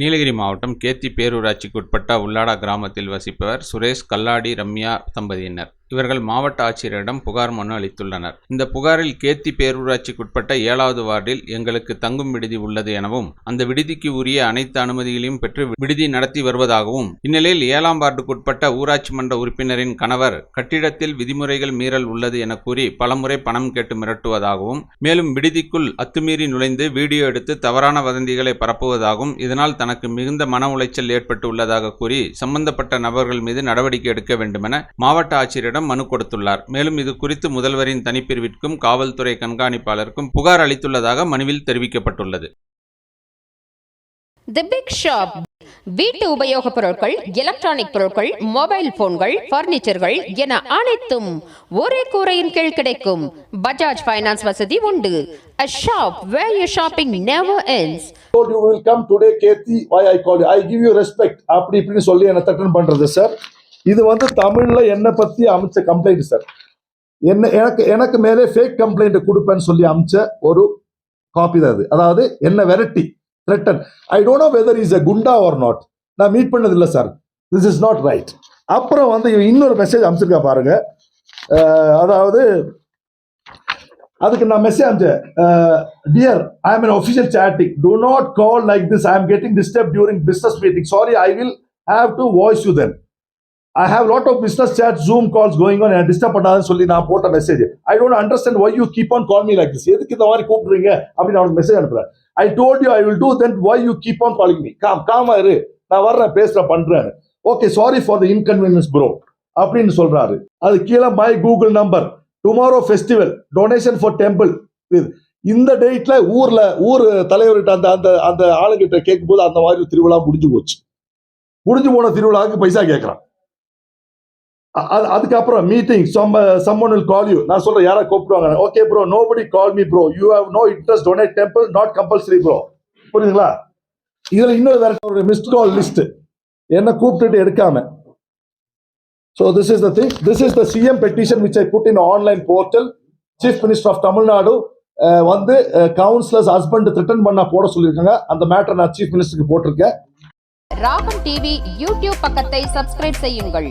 நீலகிரி மாவட்டம் கேத்தி பேரூராட்சிக்குட்பட்ட உள்ளாடா கிராமத்தில் வசிப்பவர் சுரேஷ் கல்லாடி ரம்யா தம்பதியினர். இவர்கள் மாவட்ட ஆட்சியரிடம் புகார் மனு அளித்துள்ளனர். இந்த புகாரில் கேத்தி பேரூராட்சிக்குட்பட்ட ஏழாவது வார்டில் எங்களுக்கு தங்கும் விடுதி உள்ளது எனவும் அந்த விடுதிக்கு உரிய அனைத்து அனுமதிகளையும் பெற்று விடுதி நடத்தி வருவதாகவும் இந்நிலையில் ஏழாம் வார்டுக்குட்பட்ட ஊராட்சி மன்ற உறுப்பினரின் கணவர் கட்டிடத்தில் விதிமுறைகள் மீறல் உள்ளது என கூறி பலமுறை பணம் கேட்டு மிரட்டுவதாகவும் மேலும் விடுதிக்குள் அத்துமீறி நுழைந்து வீடியோ எடுத்து தவறான வதந்திகளை பரப்புவதாகவும் இதனால் தனக்கு மிகுந்த மன உளைச்சல் ஏற்பட்டு உள்ளதாக கூறி சம்பந்தப்பட்ட நபர்கள் மீது நடவடிக்கை எடுக்க வேண்டுமென மாவட்ட ஆட்சியரிடம் மனு கொடுத்துள்ளார். மேலும் இது குறித்து முதல்வரின் தனிப்பிரிவிற்கும் காவல்துறை கண்காணிப்பாளருக்கும் புகார் அளித்துள்ளதாக மனுவில் தெரிவிக்கப்பட்டுள்ளது. தி பிக் ஷாப் வீட்டு உபயோகப் பொருட்கள் எலக்ட்ரானிக் பொருட்கள் மொபைல் போன்கள் பர்னிச்சர்கள் என அனைத்தும் ஒரே கூரையின் கீழ் கிடைக்கும். பஜாஜ் ஃபைனான்ஸ் வசதி உண்டு. A shop where your shopping never ends. You will come today Ketti why I called you. I give you respect. அப்படி இப்படின்னு சொல்லி என்ன தட்டன் பண்றது சார் இது வந்து தமிழ்ல என்னை பத்தி அமைச்ச கம்ப்ளைண்ட் சார் என்ன எனக்கு எனக்கு மேலே ஃபேக் கம்ப்ளைண்ட் கொடுப்பேன்னு சொல்லி அமைச்ச ஒரு காப்பி தான் அது அதாவது என்ன variety threaten I don't know whether is a குண்டா ஆர் நாட் நான் மீட் பண்ணது இல்லை sir this is not right அப்புறம் வந்து இன்னொரு மெசேஜ் அமைச்சிருக்கா பாருங்க. அதாவது அதுக்கு நான் message அனுப்பிச்சேன் dear I am unofficial chatting do not call like this I am getting disturb during business meeting sorry I will have to voice you then I have lot of business chat zoom calls going on disturb பண்ணாதுன்னு சொல்லி நான் போட்ட message I don't understand why you keep on call me like this எதுக்கு இந்த மாதிரி கூப்பிடுறீங்க? அப்படின்னு அவனுக்கு message அனுப்புறேன். I told you I will do then why you keep on calling me calm gamma இரு. நான் வர்றேன் பேசுறேன் பண்றேன் okay sorry for the inconvenience bro அப்படின்னு சொல்றாரு. அது கீழே my Google number tomorrow festival donation for temple இந்த டேட்ல ஊர்ல ஊர் தலைவர்கிட்ட அந்த அந்த அந்த ஆளுங்கிட்ட கேட்கும்போது அந்த மாதிரி திருவிழா முடிஞ்சு போச்சு. முடிஞ்சு போன திருவிழாவுக்கு பைசா கேட்கறான். அது- அதுக்கப்புறம் meeting some summon will call you நான் சொல்கிறேன் யாரை கூப்பிடுவாங்க. Okay bro nobody call me bro you have no interest donate temple not compulsory bro புரியுதுங்களா? இதில் இன்னொரு வேற ஒரு மிஸ்ட் கால் லிஸ்ட் என்ன கூப்பிட்டுட்டு எடுக்காம. So this is the thing this is the CM petition which I put in online portal chief minister of Tamil Nadu வந்து councillors husband threatened பண்ணா போட சொல்லியிருக்காங்க. அந்த மேட்டர் நான் சீஃப் மினிஸ்டருக்கு போட்டிருக்கேன். ராகம் டிவி யூடியூப் பக்கத்தை சப்ஸ்கிரைப் செய்யுங்கள்.